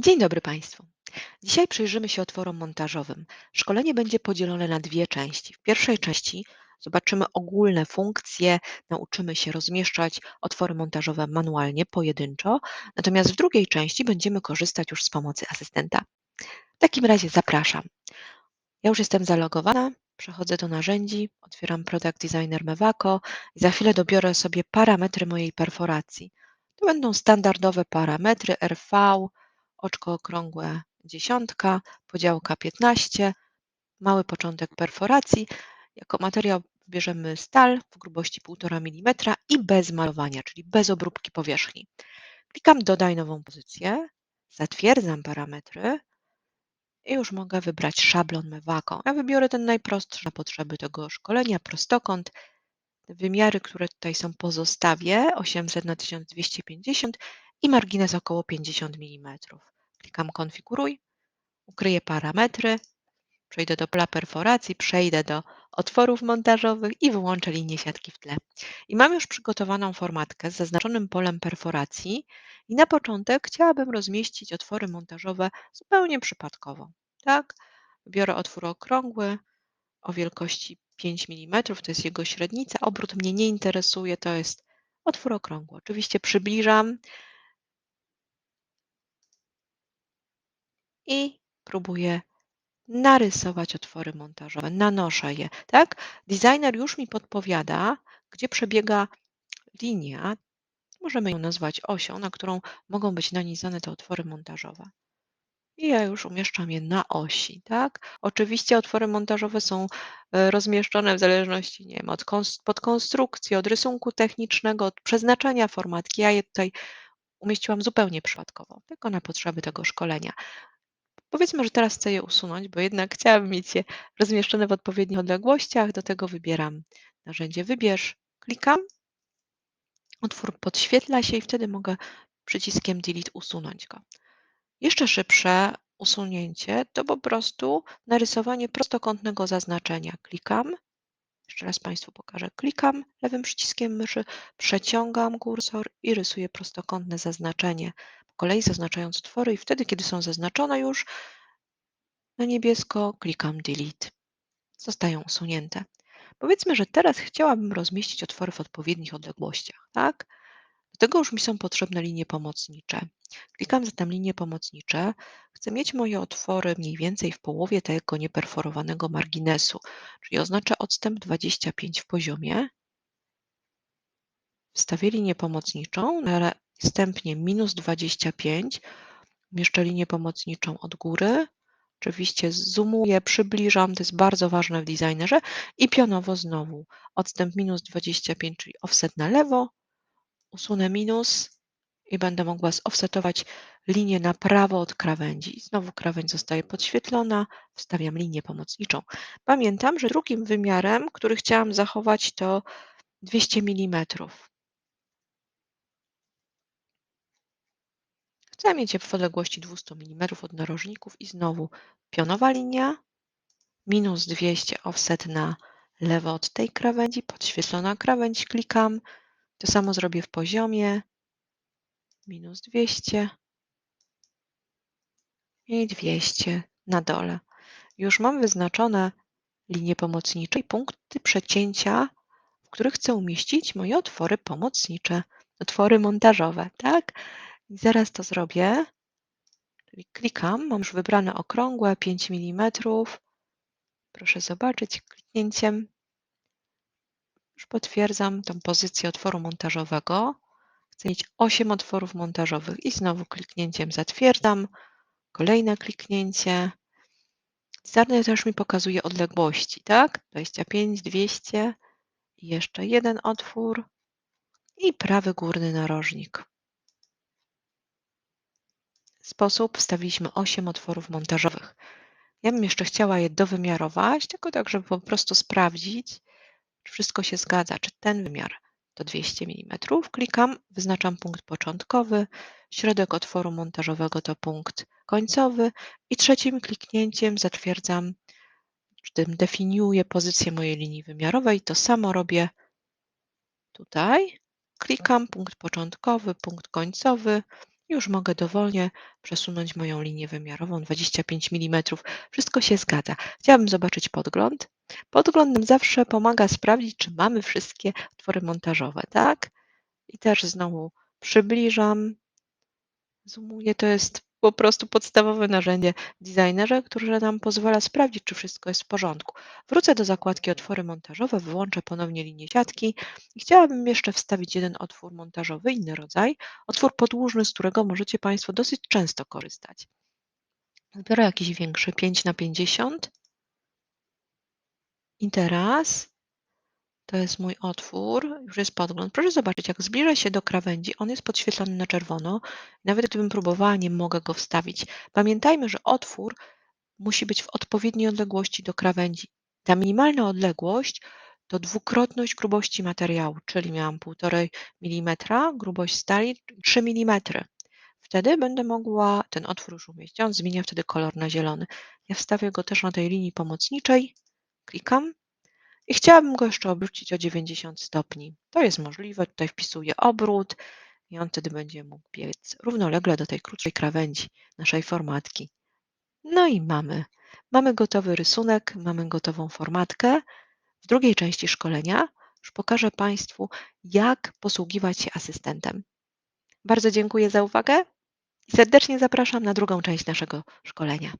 Dzień dobry Państwu. Dzisiaj przyjrzymy się otworom montażowym. Szkolenie będzie podzielone na dwie części. W pierwszej części zobaczymy ogólne funkcje, nauczymy się rozmieszczać otwory montażowe manualnie, pojedynczo, natomiast w drugiej części będziemy korzystać już z pomocy asystenta. W takim razie zapraszam. Ja już jestem zalogowana, przechodzę do narzędzi, otwieram Product Designer Mevako i za chwilę dobiorę sobie parametry mojej perforacji. To będą standardowe parametry RV, oczko okrągłe dziesiątka, podziałka 15, mały początek perforacji. Jako materiał bierzemy stal w grubości 1,5 mm i bez malowania, czyli bez obróbki powierzchni. Klikam dodaj nową pozycję, zatwierdzam parametry i już mogę wybrać szablon Mevako. Ja wybiorę ten najprostszy na potrzeby tego szkolenia, prostokąt. Wymiary, które tutaj są pozostawię, 800 na 1250 i margines około 50 mm. Klikam konfiguruj, ukryję parametry, przejdę do pola perforacji, przejdę do otworów montażowych i wyłączę linię siatki w tle. I mam już przygotowaną formatkę z zaznaczonym polem perforacji i na początek chciałabym rozmieścić otwory montażowe zupełnie przypadkowo. Tak? Biorę otwór okrągły o wielkości 5 mm, to jest jego średnica. Obrót mnie nie interesuje, to jest otwór okrągły. Oczywiście przybliżam i próbuję narysować otwory montażowe, nanoszę je, tak? Designer już mi podpowiada, gdzie przebiega linia, możemy ją nazwać osią, na którą mogą być nanizane te otwory montażowe. I ja już umieszczam je na osi, tak? Oczywiście otwory montażowe są e, rozmieszczone w zależności, nie wiem, od podkonstrukcji, od rysunku technicznego, od przeznaczenia formatki. Ja je tutaj umieściłam zupełnie przypadkowo, tylko na potrzeby tego szkolenia. Powiedzmy, że teraz chcę je usunąć, bo jednak chciałabym mieć je rozmieszczone w odpowiednich odległościach. Do tego wybieram narzędzie Wybierz, klikam, otwór podświetla się i wtedy mogę przyciskiem Delete usunąć go. Jeszcze szybsze usunięcie to po prostu narysowanie prostokątnego zaznaczenia. Klikam, jeszcze raz Państwu pokażę. Klikam lewym przyciskiem myszy, przeciągam kursor i rysuję prostokątne zaznaczenie kolei zaznaczając utwory i wtedy, kiedy są zaznaczone już na niebiesko, klikam Delete. Zostają usunięte. Powiedzmy, że teraz chciałabym rozmieścić otwory w odpowiednich odległościach. Tak? Do tego już mi są potrzebne linie pomocnicze. Klikam zatem linie pomocnicze. Chcę mieć moje otwory mniej więcej w połowie tego nieperforowanego marginesu, czyli oznaczę odstęp 25 w poziomie. Wstawię linię pomocniczą, Następnie minus 25, umieszczę linię pomocniczą od góry. Oczywiście zoomuję, przybliżam, to jest bardzo ważne w designerze i pionowo znowu odstęp minus 25, czyli offset na lewo, usunę minus i będę mogła zoffsetować linię na prawo od krawędzi. Znowu krawędź zostaje podświetlona, wstawiam linię pomocniczą. Pamiętam, że drugim wymiarem, który chciałam zachować to 200 mm. Chcę mieć je w odległości 200 mm od narożników i znowu pionowa linia, minus 200 offset na lewo od tej krawędzi, podświetlona krawędź, klikam. To samo zrobię w poziomie, minus 200 i 200 na dole. Już mam wyznaczone linie pomocnicze i punkty przecięcia, w których chcę umieścić moje otwory pomocnicze, otwory montażowe, tak? I zaraz to zrobię. Czyli klikam, mam już wybrane okrągłe 5 mm. Proszę zobaczyć kliknięciem. Potwierdzam tą pozycję otworu montażowego. Chcę mieć 8 otworów montażowych i znowu kliknięciem zatwierdzam. Kolejne kliknięcie. Designer też mi pokazuje odległości, tak? 25, 200 i jeszcze jeden otwór i prawy górny narożnik sposób wstawiliśmy 8 otworów montażowych. Ja bym jeszcze chciała je dowymiarować, tylko tak, żeby po prostu sprawdzić, wszystko się zgadza, czy ten wymiar to 200 mm. Klikam, wyznaczam punkt początkowy, środek otworu montażowego to punkt końcowy i trzecim kliknięciem zatwierdzam, czy tym definiuję pozycję mojej linii wymiarowej. To samo robię tutaj. Klikam, punkt początkowy, punkt końcowy, Już mogę dowolnie przesunąć moją linię wymiarową 25 mm. Wszystko się zgadza. Chciałabym zobaczyć podgląd. Podgląd nam zawsze pomaga sprawdzić, czy mamy wszystkie otwory montażowe, tak? I też znowu przybliżam, zoomuję. To jest po prostu podstawowe narzędzie designerze, które nam pozwala sprawdzić, czy wszystko jest w porządku. Wrócę do zakładki otwory montażowe, wyłączę ponownie linię siatki i chciałabym jeszcze wstawić jeden otwór montażowy, inny rodzaj, otwór podłużny, z którego możecie Państwo dosyć często korzystać. Wybiorę jakiś większy, 5 na 50 i teraz to jest mój otwór, już jest podgląd. Proszę zobaczyć, jak zbliża się do krawędzi, on jest podświetlony na czerwono. Nawet gdybym próbowała, nie mogę go wstawić. Pamiętajmy, że otwór musi być w odpowiedniej odległości do krawędzi. Ta minimalna odległość to dwukrotność grubości materiału, czyli miałam 1,5 mm, grubość stali 3 mm. Wtedy będę mogła ten otwór już umieścić. On zmienia wtedy kolor na zielony. Ja wstawię go też na tej linii pomocniczej. Klikam i chciałabym go jeszcze obrócić o 90 stopni. To jest możliwe. Tutaj wpisuję obrót i on wtedy będzie mógł biec równolegle do tej krótszej krawędzi naszej formatki. No i mamy. Mamy gotowy rysunek, mamy gotową formatkę. W drugiej części szkolenia już pokażę Państwu, jak posługiwać się asystentem. Bardzo dziękuję za uwagę i serdecznie zapraszam na drugą część naszego szkolenia.